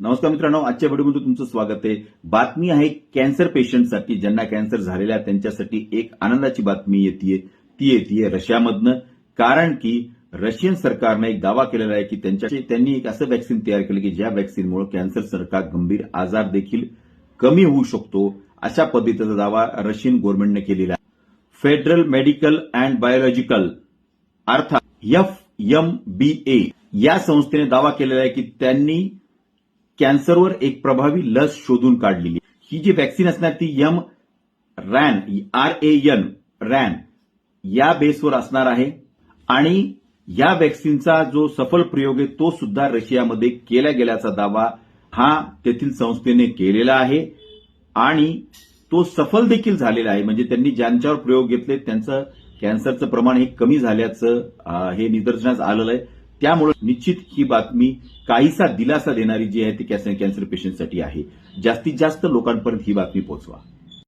नमस्कार मित्रांनो आजच्या व्हिडिओमध्ये तुमचं स्वागत आहे. बातमी आहे कॅन्सर पेशंटसाठी ज्यांना कॅन्सर झालेला आहे त्यांच्यासाठी एक आनंदाची बातमी येते ती येते रशियामधनं. कारण की रशियन सरकारनं एक दावा केलेला आहे की त्यांच्या त्यांनी एक असं वॅक्सिन तयार केलं की ज्या व्हॅक्सिनमुळे कॅन्सर सारखा गंभीर आजार देखील कमी होऊ शकतो अशा पद्धतीचा दावा रशियन गव्हर्नमेंटने केलेला आहे. फेडरल मेडिकल अँड बायोलॉजिकल अर्थात एफ एम बी ए या संस्थेने दावा केलेला आहे की त्यांनी कॅन्सरवर एक प्रभावी लस शोधून काढलेली. ही जी वॅक्सिन असणार ती यम रॅन आर ए एन रॅन या बेसवर असणार आहे. आणि या वॅक्सिनचा जो सफल प्रयोग आहे तो सुद्धा रशियामध्ये केला गेल्याचा दावा हा तेथील संस्थेने केलेला आहे. आणि तो सफल देखील झालेला आहे. म्हणजे त्यांनी ज्यांच्यावर प्रयोग घेतले त्यांचं कॅन्सरचं प्रमाण हे कमी झाल्याचं हे निदर्शनास आलेलं आहे. त्यामुळे निश्चित ही बातमी काहीसा दिलासा देणारी जी आहे ती कॅन्सर कॅन्सर पेशंटसाठी आहे. जास्तीत जास्त लोकांपर्यंत ही बातमी पोहोचवा.